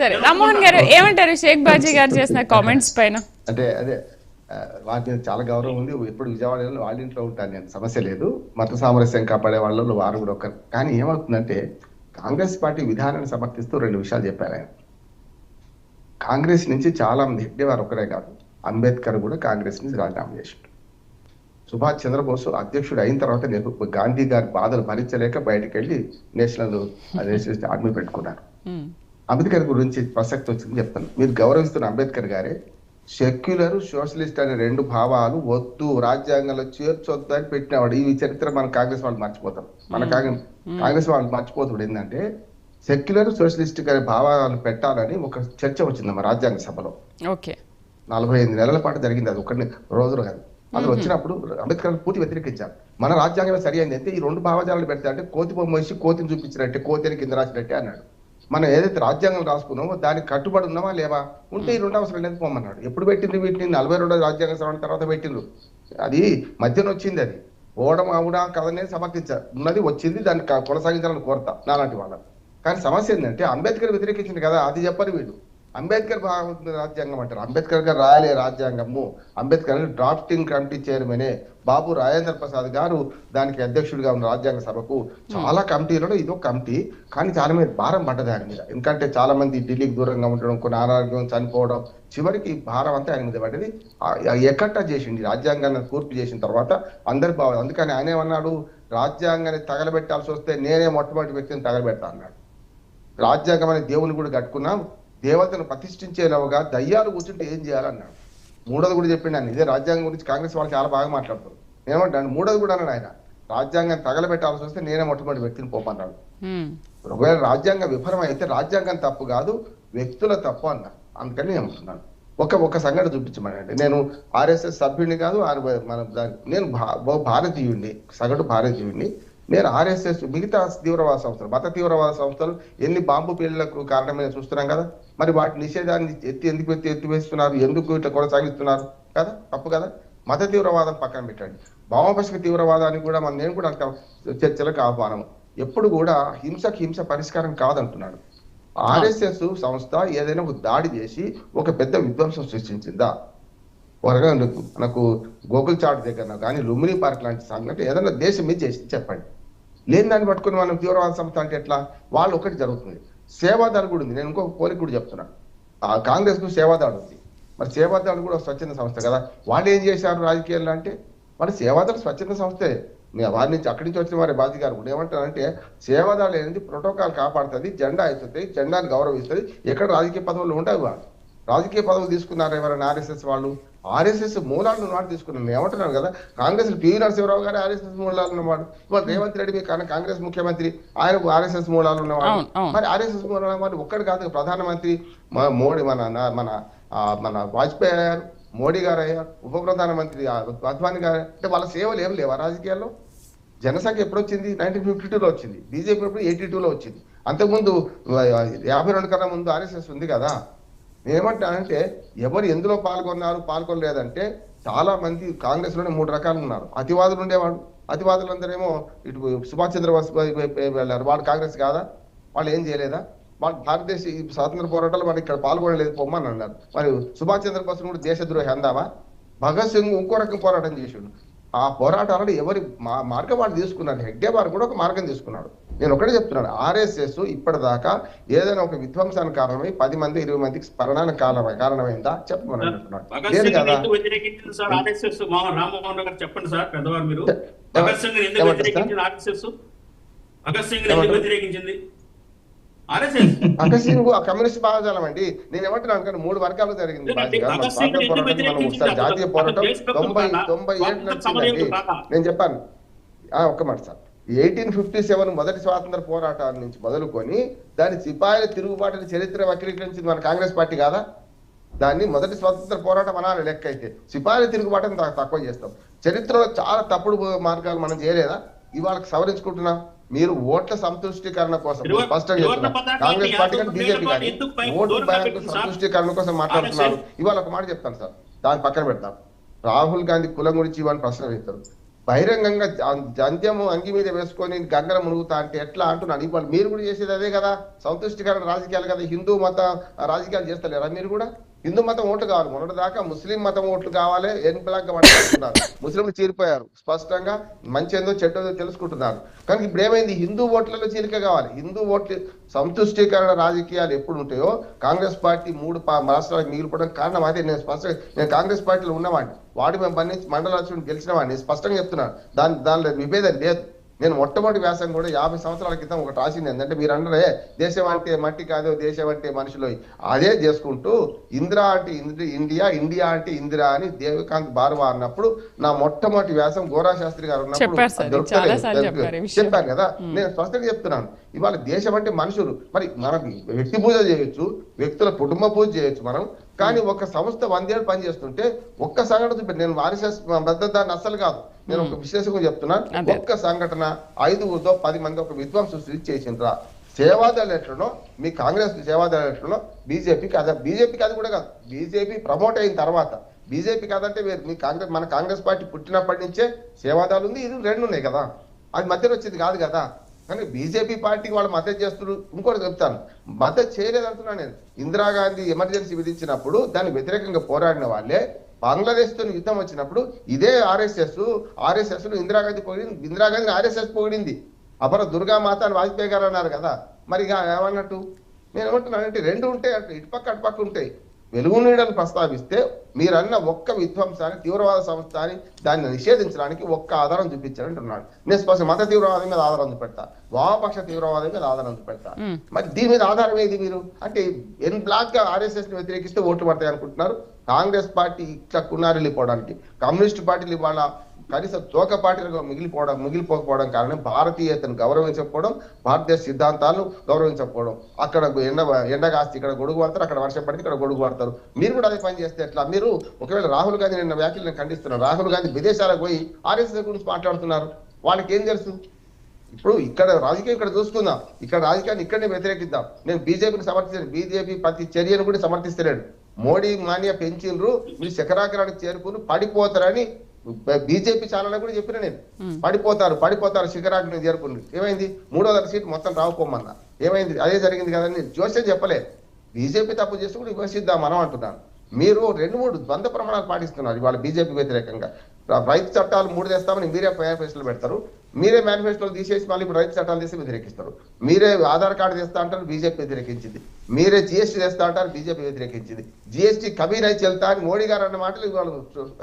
సరే రామ్మోహన్ గారు ఏమంటారు? షేక్ బాజీ గారు చేసిన కామెంట్స్ పైన? అంటే అదే మీద చాలా గౌరవం ఉంది. ఎప్పుడు విజయవాడలో వాళ్ళ ఇంట్లో ఉంటాను నేను సమస్య లేదు. మత సామరస్యం కాపాడే వాళ్ళలో వారు కూడా ఒకరు కానీ ఏమవుతుందంటే కాంగ్రెస్ పార్టీ విధానాన్ని సమర్థిస్తూ రెండు విషయాలు చెప్పారు ఆయన. కాంగ్రెస్ నుంచి చాలా మంది హెగ్డే వారు ఒకరే కాదు అంబేద్కర్ కూడా కాంగ్రెస్ నుంచి రాజీనామా చేసిండు. సుభాష్ చంద్రబోస్ అధ్యక్షుడు అయిన తర్వాత నెహ్రూ గాంధీ గారి బాధలు భరించలేక బయటకు వెళ్ళి నేషనల్ నేషనలిస్ట్ ఆర్మీ పెట్టుకున్నారు. అంబేద్కర్ గురించి ప్రసక్తి వచ్చింది చెప్తాను. మీరు గౌరవిస్తున్న అంబేద్కర్ గారే సెక్యులర్ సోషలిస్ట్ అనే రెండు భావాలు వద్దు రాజ్యాంగంలో చేర్చొద్దు అని పెట్టినవాడు. ఈ చరిత్ర మన కాంగ్రెస్ వాళ్ళు మర్చిపోతారు. మన కాంగ్రెస్ వాళ్ళు మర్చిపోతాడు ఏంటంటే సెక్యులర్ సోషలిస్ట్ అనే భావాలు పెట్టాలని ఒక చర్చ వచ్చింది మన రాజ్యాంగ సభలో. ఓకే. నలభై ఐదు నెలల పాటు జరిగింది. అది ఒకటి రోజులు కాదు. అందులో వచ్చినప్పుడు అంబేద్కర్ పూర్తి వ్యతిరేకించారు. మన రాజ్యాంగంలో సరి అయింది. అయితే ఈ రెండు భావజాలను పెడితే అంటే కోతి బొమ్మ వేసి కోతిని చూపించినట్టే కోతిని కింద రాసినట్టే అన్నాడు. మనం ఏదైతే రాజ్యాంగం రాసుకున్నామో దానికి కట్టుబడి ఉన్నామా లేవా? ఉంటే ఈ రెండు అవసరం లేదు పొమ్మన్నాడు. ఎప్పుడు పెట్టింది వీటిని? నలభై రెండో రాజ్యాంగ సవరణ తర్వాత పెట్టిండ్రు. అది మధ్యన వచ్చింది అది. ఓడం ఆవుడా కథనే సమర్థించారు ఉన్నది వచ్చింది దాన్ని కొనసాగించాలని కోరతా నాలాంటి వాళ్ళని. కానీ సమస్య ఏంటంటే అంబేద్కర్ వ్యతిరేకించింది కదా అది చెప్పరు వీళ్ళు అంబేద్కర్ భాగం రాజ్యాంగం అంటారు. అంబేద్కర్ గారు రాయలే రాజ్యాంగము. అంబేద్కర్ డ్రాఫ్టింగ్ కమిటీ చైర్మనే. బాబు రాజేంద్ర ప్రసాద్ గారు దానికి అధ్యక్షుడిగా ఉన్న రాజ్యాంగ సభకు చాలా కమిటీలలో ఇదో కమిటీ కానీ చాలా మంది భారం పడ్డది ఆయన మీద. ఎందుకంటే చాలా మంది ఢిల్లీకి దూరంగా ఉండడం కొన్ని అనారోగ్యం చనిపోవడం చివరికి భారం అంతా ఆయన మీద పడ్డది. ఆ- చేసింది రాజ్యాంగాన్ని పూర్తి చేసిన తర్వాత అందరి బాగా అందుకని ఆయన ఏమన్నాడు? రాజ్యాంగాన్ని తగలబెట్టాల్సి వస్తే నేనే మొట్టమొదటి వ్యక్తిని తగలబెడతా అన్నాడు. రాజ్యాంగం అనే దేవుని కూడా కట్టుకున్నాం దేవతను ప్రతిష్ఠించేలాగా దయ్యాలు కూర్చుంటే ఏం చేయాలన్నాడు. మూడోది కూడా చెప్పిండు ఆయన. ఇదే రాజ్యాంగం గురించి కాంగ్రెస్ వాళ్ళు చాలా బాగా మాట్లాడతారు. ఏమంటాను మూడోది కూడా అన్నాడు ఆయన. రాజ్యాంగం తగలబెట్టాల్సి వస్తే నేనే మొట్టమొదటి వ్యక్తిని పోమన్నాడు ఉమ్, ఒకవేళ రాజ్యాంగం విఫలం అయితే రాజ్యాంగం తప్పు కాదు వ్యక్తుల తప్పు అన్నారు అందుకని నేను అంటున్నాను ఒక ఒక సంఘటన చూపించమనండి. నేను ఆర్ఎస్ఎస్ సభ్యుడిని కాదు ఆర్- మన నేను భారతీయుడిని సగటు భారతీయుడిని నేను ఆర్ఎస్ఎస్ మిగతా తీవ్రవాద సంస్థలు మత తీవ్రవాద సంస్థలు ఎన్ని బాంబు పేలులకు కారణమైన చూస్తున్నాం కదా? మరి వాటి నిషేధాన్ని ఎత్తి ఎందుకు ఎత్తి ఎత్తివేస్తున్నారు ఎందుకు ఇట్లా కొనసాగిస్తున్నారు? కదా? తప్పు కదా? మత తీవ్రవాదం పక్కన పెట్టండి. భావపక్ష తీవ్రవాదాన్ని కూడా మన నేను కూడా అంటాం చర్చలకు ఆహ్వానం ఎప్పుడు కూడా హింసకు హింస పరిష్కారం కాదంటున్నాడు. ఆర్ఎస్ఎస్ సంస్థ ఏదైనా ఒక దాడి చేసి ఒక పెద్ద విధ్వంసం సృష్టించిందా? త్వరగా నాకు- మనకు గోకుల్ చాట్ దగ్గర కానీ లుమిని పార్క్ లాంటి సంఘటన ఏదైనా దేశం మీద చేసి చెప్పండి. లేని దాన్ని పట్టుకుని మనం తీవ్రవాద సంస్థ అంటే ఎట్లా? వాళ్ళు ఒకటి జరుగుతుంది. సేవాదాడు కూడా ఉంది. నేను ఇంకొక కోరిక కూడా చెప్తున్నాను ఆ కాంగ్రెస్కు సేవాదాడు ఉంది. మరి సేవాదాడు కూడా స్వచ్ఛంద సంస్థ కదా. వాళ్ళు ఏం చేశారు రాజకీయాల్లో అంటే మరి సేవాదాడు స్వచ్ఛంద సంస్థే. వారి నుంచి అక్కడి నుంచి వచ్చిన వారి బాధ్య గారు. కూడా ఏమంటారంటే సేవాదాలు అనేది ప్రోటోకాల్ కాపాడుతుంది జెండా అవుతుంది జెండాను గౌరవిస్తుంది. ఎక్కడ రాజకీయ పదవులు ఉండవు వాళ్ళు. రాజకీయ పదవులు తీసుకున్నారు ఎవరైనా ఆర్ఎస్ఎస్ వాళ్ళు? ఆర్ఎస్ఎస్ మూలాలను నాడు తీసుకున్నారు నేను ఏమంటున్నాను కదా కాంగ్రెస్ పివి నరసింహరావు గారు ఆర్ఎస్ఎస్ మూలాలు ఉన్నవాడు. ఇవాళ రేవంత్ రెడ్డి కాన- కాంగ్రెస్ ముఖ్యమంత్రి ఆయన ఆర్ఎస్ఎస్ మూలాలు ఉన్నవాడు. మరి ఆర్ఎస్ఎస్ మూలాలు ఉన్నవాడు ఒక్కడు కాదు ప్రధానమంత్రి మోడీ మన మన ఆ, మన వాజ్పేయి అయ్యారు మోడీ గారు అయ్యారు ఉప ప్రధానమంత్రి అద్వానీ గారు అంటే వాళ్ళ సేవలు ఏం లేవా రాజకీయాల్లో? జనసంఖ్య ఎప్పుడు వచ్చింది నైన్టీన్ ఫిఫ్టీ టూలో వచ్చింది. బీజేపీ ఎప్పుడు ఎయిటీ టూలో వచ్చింది. అంతకుముందు యాభై రెండు కన్నా ముందు ఆర్ఎస్ఎస్ ఉంది కదా. నేనేమంటానంటే ఎవరు ఎందులో పాల్గొన్నారు పాల్గొనలేదంటే చాలా మంది కాంగ్రెస్లోనే మూడు రకాలు ఉన్నారు. అతివాదులు ఉండేవాడు అతివాదులందరేమో ఇటు సుభాష్ చంద్రబోస్ వెళ్ళారు. వాడు కాంగ్రెస్ కాదా? వాళ్ళు ఏం చేయలేదా? వాళ్ళు భారతదేశ స్వాతంత్ర పోరాటాలు మరి ఇక్కడ పాల్గొనలేదు పొమ్మని అన్నారు. మరి సుభాష్ చంద్రబోస్ కూడా దేశద్రోహి అందావా? భగత్ సింగ్ ఇంకో రకం పోరాటం చేసిండు. ఆ పోరాటాలను ఎవరి మా- మార్గం వాళ్ళు తీసుకున్నారు. హెగ్డే వారు కూడా ఒక మార్గం తీసుకున్నాడు. నేను ఒకటే చెప్తున్నాను. ఆర్ఎస్ఎస్ ఇప్పటిదాకా ఏదైనా ఒక విధ్వంసానికి కారణమై పది మంది ఇరవై మందికి స్మరణానికి కారణమై కారణమైందా? చెప్పమని అంటున్నాడు భగత్ లేదు కదా? చెప్పండి సార్ పెద్దవారు మీరు. వ్యతిరేకించింది? భగత్ సింగ్ కమ్యూనిస్ట్ భావజాలం అండి. నేను ఏమంటున్నాను కానీ మూడు వర్గాలు జరిగింది జాతీయ పోరాటం తొంభై? తొంభై నడిచిందండి కాదా? నేను చెప్పాను. ఆ ఒక్క మాట సార్. ఎయిటీన్ ఫిఫ్టీ సెవెన్ మొదటి స్వాతంత్ర పోరాటాల నుంచి మొదలుకొని దాని సిపాయిల తిరుగుబాటుని చరిత్ర వక్రీకరించింది మన కాంగ్రెస్ పార్టీ కాదా? దాన్ని మొదటి స్వాతంత్ర పోరాటం అనాలి లెక్క అయితే సిపాయిల తిరుగుబాటుని తక్కువ చేస్తాం. చరిత్రలో చాలా తప్పుడు మార్గాలు మనం చేయలేదా? ఇవాళ సవరించుకుంటున్నాం. మీరు ఓట్ల సంతుష్టీకరణ కోసం స్పష్టంగా త్రివర్ణ చెప్తున్నా పతాకాన్ని కాంగ్రెస్ పార్టీ కానీ బీజేపీ కానీ ఎందుకు పై- ఓటు దూరంగా బ్యాంకు? సంతుష్టీకరణ కోసం మాట్లాడుతున్నారు. ఇవాళ ఒక మాట చెప్తాను సార్. దాన్ని పక్కన పెడతాం రాహుల్ గాంధీ కులం గురించి ఇవన్నీ ప్రశ్న వేస్తారు. బహిరంగంగా జ- అంగి మీద వేసుకొని గంగల మునుగుతా అంటే ఎట్లా అంటున్నాను ఇవాళ మీరు కూడా చేసేది అదే కదా? సంతుష్టికరమైన రాజకీయాలు కదా? హిందూ మత రాజకీయాలు చేస్తలేరా మీరు కూడా? హిందూ మతం ఓట్లు కావాలి మొన్నటి దాకా ముస్లిం మతం ఓట్లు కావాలి ఎన్ పట్టుకుంటున్నారు ముస్లింలు చీరిపోయారు. స్పష్టంగా మంచి ఏందో చెడ్డో తెలుసుకుంటున్నారు. కానీ ఇప్పుడు ఏమైంది? హిందూ ఓట్లలో చీలిక కావాలి. హిందూ ఓట్లు సంతుష్టీకరణ రాజకీయాలు ఎప్పుడు ఉంటాయో కాంగ్రెస్ పార్టీ మూడు రాష్ట్రాలకు మిగిలిపోవడం కారణం అదే. నేను స్పష్టంగా నేను కాంగ్రెస్ పార్టీలో ఉన్నవాడిని. వాడి మేము పని మండలాలు గెలిచిన వాడిని. స్పష్టంగా చెప్తున్నాను. దాని దానిలో విభేదం లేదు. నేను మొట్టమొదటి వ్యాసం కూడా యాభై సంవత్సరాల క్రితం ఒకటి రాసింది ఏంటంటే మీరు అన్నరే దేశం అంటే మట్టి కాదు దేశం అంటే మనుషులు. అదే చేసుకుంటూ ఇందిరా అంటే ఇంద్రి ఇండియా ఇండియా అంటే ఇందిరా అని దేవికాంత్ బార్వా అన్నప్పుడు నా మొట్టమొదటి వ్యాసం గోరా శాస్త్రి గారు ఉన్నప్పుడు. చెప్పాను కదా. నేను స్పష్టంగా చెప్తున్నాను. ఇవాళ దేశం అంటే మనుషులు. మరి మనం వ్యక్తి పూజ చేయొచ్చు వ్యక్తుల కుటుంబ పూజ చేయొచ్చు మనం. కానీ ఒక సంస్థ వందేళ్ళు పనిచేస్తుంటే ఒక్క సంఘటన నేను ఆర్ఎస్ఎస్ దాన్ని అస్సలు కాదు. నేను ఒక విశ్లేషకులు చెప్తున్నాను అదే. ఒక్క సంఘటన ఐదుగురితో పది మంది ఒక విద్వాంసు సృష్టి చేసిండ్రా. సేవాదళ ఎట్లనో మీ కాంగ్రెస్ సేవాదళ ఎట్లనో బీజేపీకి అదే బీజేపీకి అది కూడా కాదు. బీజేపీ ప్రమోట్ అయిన తర్వాత బీజేపీ కాదంటే వేరు. మీ కాంగ్రెస్ మన కాంగ్రెస్ పార్టీ పుట్టినప్పటి నుంచే సేవాదాలు ఉంది ఇది రెండు ఉన్నాయి కదా. అది మధ్యలో వచ్చింది కాదు కదా. కానీ బీజేపీ పార్టీకి వాళ్ళు మద్దతు చేస్తున్నారు. ఇంకోటి చెప్తాను. మద్దతు చేయలేదు అంటున్నాను నేను. ఇందిరాగాంధీ ఎమర్జెన్సీ విధించినప్పుడు దానికి వ్యతిరేకంగా పోరాడిన వాళ్ళే బంగ్లాదేశ్తో యుద్ధం వచ్చినప్పుడు ఇదే ఆర్ఎస్ఎస్. ఆర్ఎస్ఎస్ ఇందిరాగాంధీ పొగిడింది ఇందిరాగాంధీ ఆర్ఎస్ఎస్ పొగిడింది అపర దుర్గామాత అని వాజ్పేయి గారు అన్నారు కదా. మరి ఇక ఏమన్నట్టు? నేను ఏమంటున్నానంటే రెండు ఉంటాయి అటు. ఇటుపక్క అటుపక్క ఉంటాయి. వెలుగు నీడను ప్రస్తావిస్తే మీరన్న ఒక్క విధ్వంసాన్ని తీవ్రవాద సంస్థ అని దాన్ని నిషేధించడానికి ఒక్క ఆధారం చూపించారంటున్నాడు నేను స్పష్టం మత తీవ్రవాదం మీద ఆధారం చూపెడతా. వామపక్ష తీవ్రవాదం మీద ఆధారం చూపెడతా. మరి దీని మీద ఆధారం ఏది మీరు? అంటే ఎన్ బ్లాక్గా ఆర్ఎస్ఎస్ని వ్యతిరేకిస్తే ఓట్లు పడతాయి అనుకుంటున్నారు. కాంగ్రెస్ పార్టీ ఇట్లా కున్నారి వెళ్ళిపోవడానికి కమ్యూనిస్ట్ పార్టీలు ఇవాళ కనీసం తోకపాటిగా మిగిలిపోవడం మిగిలిపోకపోవడం కారణం భారతీయతను గౌరవించకపోవడం భారతీయ సిద్ధాంతాలను గౌరవించకపోవడం. అక్కడ ఎండ ఎండ కాస్తి ఇక్కడ గొడుగు పడతారు అక్కడ వర్షం పడితే ఇక్కడ గొడుగు పడతారు మీరు కూడా అదే పని చేస్తే ఎట్లా? మీరు ఒకవేళ రాహుల్ గాంధీ నిన్న వ్యాఖ్యలు నేను ఖండిస్తున్నాను రాహుల్ గాంధీ విదేశాలకు పోయి ఆర్ఎస్ఎస్ గురించి మాట్లాడుతున్నారు. వాళ్ళకి ఏం తెలుసు? ఇప్పుడు ఇక్కడ రాజకీయం ఇక్కడ చూసుకుందాం. ఇక్కడ రాజకీయాన్ని ఇక్కడనే వ్యతిరేకిద్దాం. నేను బీజేపీని సమర్థిస్తాను బీజేపీ ప్రతి చర్యను కూడా సమర్థిస్తలేడు. మోడీ మాన్య పెంచిండ్రు మీరు శిఖరాగ్రానికి చేరుకుని పడిపోతారని బీజేపీ ఛానల్ కూడా చెప్పిన నేను. పడిపోతారు పడిపోతారు శిఖరాగ్రానికి చేరుకుని ఏమైంది? మూడో సీట్ మొత్తం రావుకోమన్నా ఏమైంది? అదే జరిగింది కదండి. జోసే చెప్పలే. బీజేపీ తప్పు చేస్తే కూడా విమర్శిద్దాం మనం అంటున్నాను. మీరు రెండు మూడు ద్వంద్వ ప్రమాణాలు పాటిస్తున్నారు ఇవాళ బీజేపీ వ్యతిరేకంగా. రైతు చట్టాలు మూడు తెస్తామని మీరే మేనిఫెస్టోలు పెడతారు. మీరే మేనిఫెస్టోలు తీసేసి మళ్ళీ ఇప్పుడు రైతు చట్టాలు తీసి వ్యతిరేకిస్తారు. మీరే ఆధార్ కార్డు తెస్తా అంటారు బీజేపీ వ్యతిరేకించింది. మీరే జిఎస్టీ తెస్తా అంటారు బీజేపీ వ్యతిరేకించింది. జిఎస్టీ కబీర్ అయితే వెళ్తా అని మోడీ గారు అన్న మాటలు ఇవాళ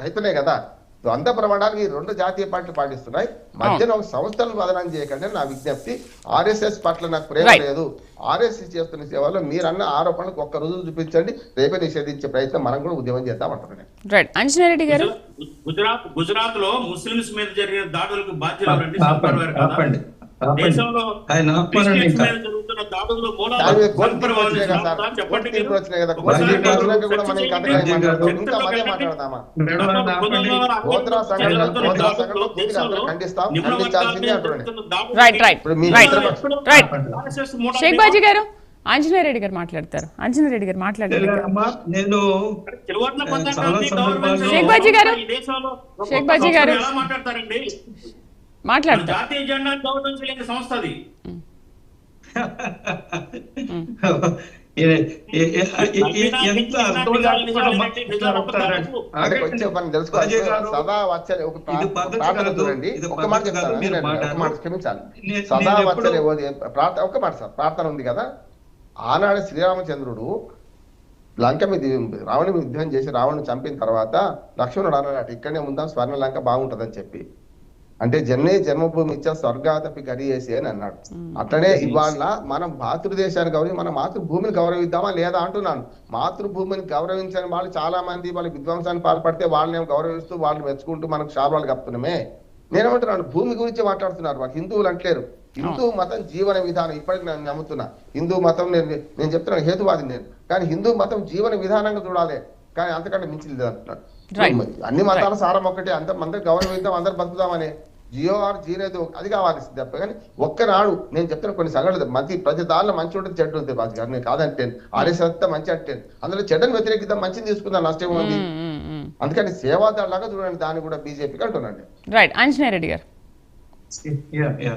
అవుతున్నాయి కదా. ద్వంద్వ ప్రమాణాలు ఈ రెండు జాతీయ పార్టీలు పాటిస్తున్నాయి. మధ్యన ఒక సంస్థలను బదనాం చేయకండి నా విజ్ఞప్తి. ఆర్ఎస్ఎస్ పట్ల నాకు ప్రేమ. లేదు. ఆర్ఎస్ఎస్ చేస్తున్న సేవలో మీరన్న ఆరోపణలకు ఒక్క రుజువు చూపించండి. రేపే నిషేధించే ప్రయత్నం మనం కూడా ఉద్యమం చేద్దాం అంటున్నాను గారు? గుజరాత్ గుజరాత్లో ముస్లింస్ మీద జరిగిన దాడులకు బాధ్యులు ఆపండి. దేశంలో మేడం గారు షేక్ బాజీ గారు గారు మాట్లాడతారు. ఆంజనేయరెడ్డి గారు మాట్లాడారు. అమ్మా, నేను షేక్ బాజీ గారు. షేక్ బాజీ గారు. మాట్లాడతారు. జాతీయ జెండా గౌరవించలేని సంస్థ అది ఎంత సదా వచ్చలే ఒక ప్రార్థన. చూడండి ఒక మాట చెప్తాను. క్షమించాలి. సదా వచ్చలే ప్రార్థన ఒక మాట సార్ ప్రార్థన ఉంది కదా. ఆనాడు శ్రీరామచంద్రుడు లంక మీద రావణి మీద యుద్ధం చేసి రావణ్ణి చంపిన తర్వాత లక్ష్మణుడు అన్నాడు ఇక్కడనే ఉందాం స్వర్ణ లంక బాగుంటదని చెప్పి. అంటే జన్మే జన్మభూమి ఇచ్చా స్వర్గాతపి గరియేసి అని అన్నాడు. అట్లనే ఇవాళ మనం మాతృదేశాన్ని గౌరవి మన మాతృభూమిని గౌరవిద్దామా లేదా అంటున్నాను. మాతృభూమిని గౌరవించని వాళ్ళు చాలా మంది వాళ్ళ విధ్వంసాన్ని పాల్పడితే వాళ్ళని గౌరవిస్తూ వాళ్ళు మెచ్చుకుంటూ మనకు శాపాలు కప్పుతున్నామే. నేనేమంటున్నాను? భూమి గురించి మాట్లాడుతున్నారు మాకు హిందువులు అంటలేరు. హిందూ మతం జీవన విధానం ఇప్పటికి నేను నమ్ముతున్నా. హిందూ మతం నేను నేను చెప్తున్నాను హేతువాది నేను. కానీ హిందూ మతం జీవన విధానంగా చూడాలి. కానీ అంతకంటే మించింది అంటున్నాను Right. అన్ని మతాల సారం ఒక్కటే. అంత అందరు గౌరవిద్దాం అందరు బతుకుదామని. జియో ఆర్ జీనేది అది కావాలి తప్ప కానీ ఒక్కనాడు నేను చెప్తున్న కొన్ని సంఘటనలు మంచి ప్రతి దానిలో మంచి ఉంటుంది చెడ్డ ఉంటుంది బాజీ గారు నేను కాదంటే ఆర్ఎస్ అంతా మంచి అంటే అందులో చెడ్డను వ్యతిరేకిద్దాం మంచిని తీసుకుందాం నష్టం ఉంది. అందుకని సేవాదారులాగా చూడండి దాన్ని కూడా బీజేపీకి అంటున్నాండి రైట్ ఆంజనేయ రెడ్డి గారు. Yeah yeah